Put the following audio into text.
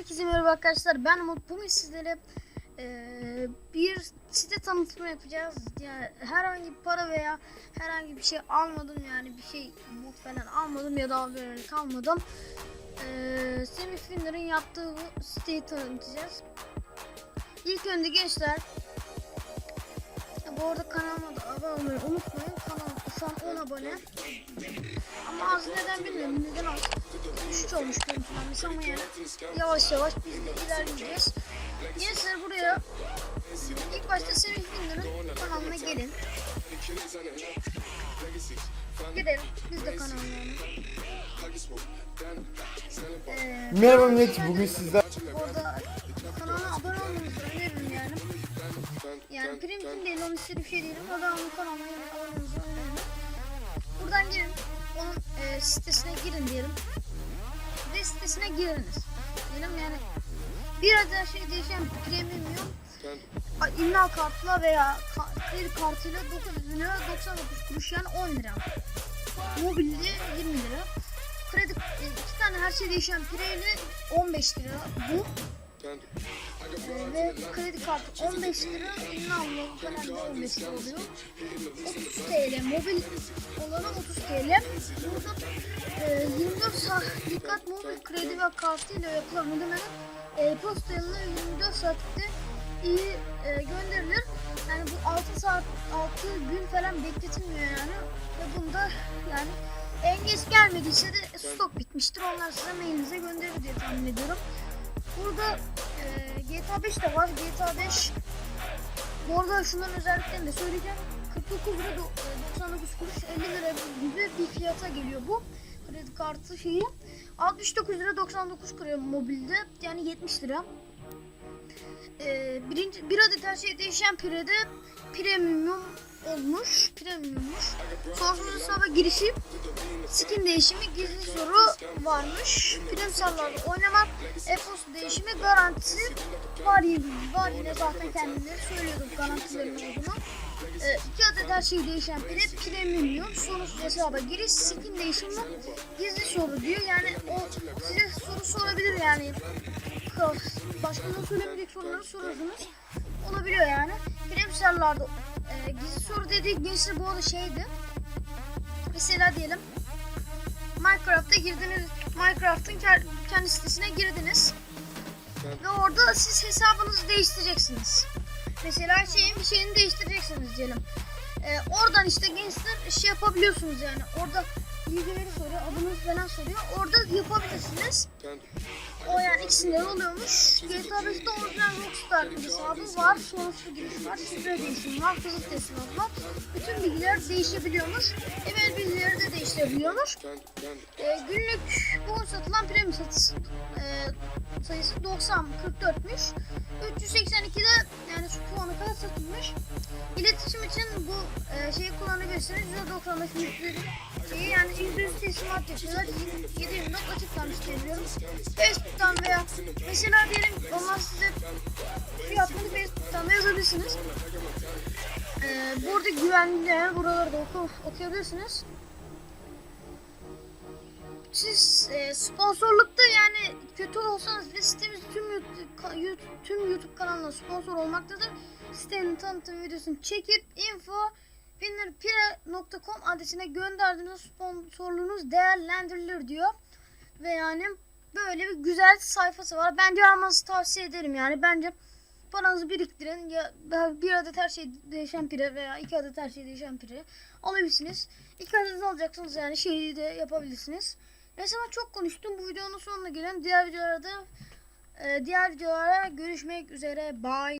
Herkese merhaba arkadaşlar. Ben Umut. Bugün sizlere eee, bir site tanıtımı yapacağız. Yani herhangi bir para veya herhangi bir şey almadım yani bir şey mod falan almadım ya da abonelik almadım. Eee Semih Finler'in yaptığı bu siteyi tanıtacağız. İlk önce gençler bu arada kanalıma da abone olmayı unutmayın. Kanal şu an 10 abone. Ama az neden bilmiyorum. Neden az? Düşüş olmuş görüntülenmesi ama yani yavaş yavaş biz de ilerleyeceğiz. Gençler buraya ilk başta Semih Binler'in kanalına gelin. Gidelim. Biz de kanalına. Ee, Merhaba millet, bugün sizler Orada kanala abone olmanızı öneririm yani. Yani prim değil, onun istediği bir şey değil ama ben onun kanalına abone olmanızı. Girin, onun e, sitesine girin diyelim. Ve sitesine giriniz. Diyelim yani bir adet şey değişen premium imla kartla veya ka- kredi kartıyla 9 lira 99 kuruş yani 10 lira. Mobilde 20 lira. Kredi e, iki tane her şey değişen pireyle 15 lira bu. Ve kredi kartı 15 lira, ürün alma falan da 15 lira oluyor. 30 TL, mobil olanı 30 TL. Burada e, 24 saat dikkat mobil kredi ve kartıyla yapılan ödemeler e, posta yanına 24 saatte iyi e, gönderilir. Yani bu 6 saat, 6 gün falan bekletilmiyor yani. Ve bunda yani en geç gelmediyse de stok bitmiştir. Onlar size mailinize gönderir diye tahmin ediyorum. Burada e, GTA 5 de var. GTA 5 bu arada şunların özelliklerini de söyleyeceğim. 49 lira do- e, 99 kuruş 50 lira gibi bir fiyata geliyor bu kredi kartı şeyi. 69 lira 99 kuruş mobilde yani 70 lira. Ee, birinci, bir adet her şey değişen pirede premium olmuş. Premiummuş. Sonsuz hesaba girişi skin değişimi gizli soru varmış. Prim sarılarda oynamak e-posta değişimi garantisi var yine, var yine zaten kendileri söylüyordum garantilerin olduğunu. Ee, iki adet her şey değişen pire premium sonsuz hesaba giriş skin değişimi gizli soru diyor. Yani o size soru sorabilir yani başkalarına söylemeyecek soruları sorursunuz. Olabiliyor yani. Premserlarda e, gizli soru dediği gençler bu arada şeydi. Mesela diyelim Minecraft'a girdiniz. Minecraft'ın ke- kendi sitesine girdiniz. Ve orada siz hesabınızı değiştireceksiniz. Mesela şeyin bir şeyini değiştireceksiniz diyelim. E, oradan işte gençler şey yapabiliyorsunuz yani. Orada bilgileri soruyor, adınızı falan soruyor. Orada yapabilirsiniz. O yani ikisinde de oluyormuş. GTA 5'te orijinal Rockstar hesabı var. Sonsuz giriş var. Şifre değişimi var. Hızlı teslimat var. Bütün bilgiler değişebiliyormuş. Email bilgileri de değişebiliyormuş. Ee, günlük bu satılan premium satış sayısı 90 44'müş. 382'de yani şu puana kadar satılmış. İletişim için bu e, şeyi kullanabilirsiniz. %95 müşteri şeyi yani %100 teslimat yapıyorlar. 7 not açık kalmış diyebiliyorum. Facebook'tan veya mesela diyelim onlar size fiyatını Facebook'tan da yazabilirsiniz. Ee, burada güvenli yani buraları da oku, okuyabilirsiniz. Siz e, sponsorlukta yani kötü olsanız bile sitemiz tüm YouTube, tüm YouTube kanalına sponsor olmaktadır. Sitenin tanıtım videosunu çekip info winnerpire.com adresine gönderdiğiniz sponsorluğunuz değerlendirilir diyor. Ve yani böyle bir güzel sayfası var. Bence almanızı tavsiye ederim yani. Bence paranızı biriktirin. Ya bir adet her şey değişen pire veya iki adet her şey değişen pire alabilirsiniz. İki adet alacaksınız yani şeyi de yapabilirsiniz. Ben çok konuştum. Bu videonun sonuna gelelim. Diğer videolarda e, diğer videolara görüşmek üzere. Bye.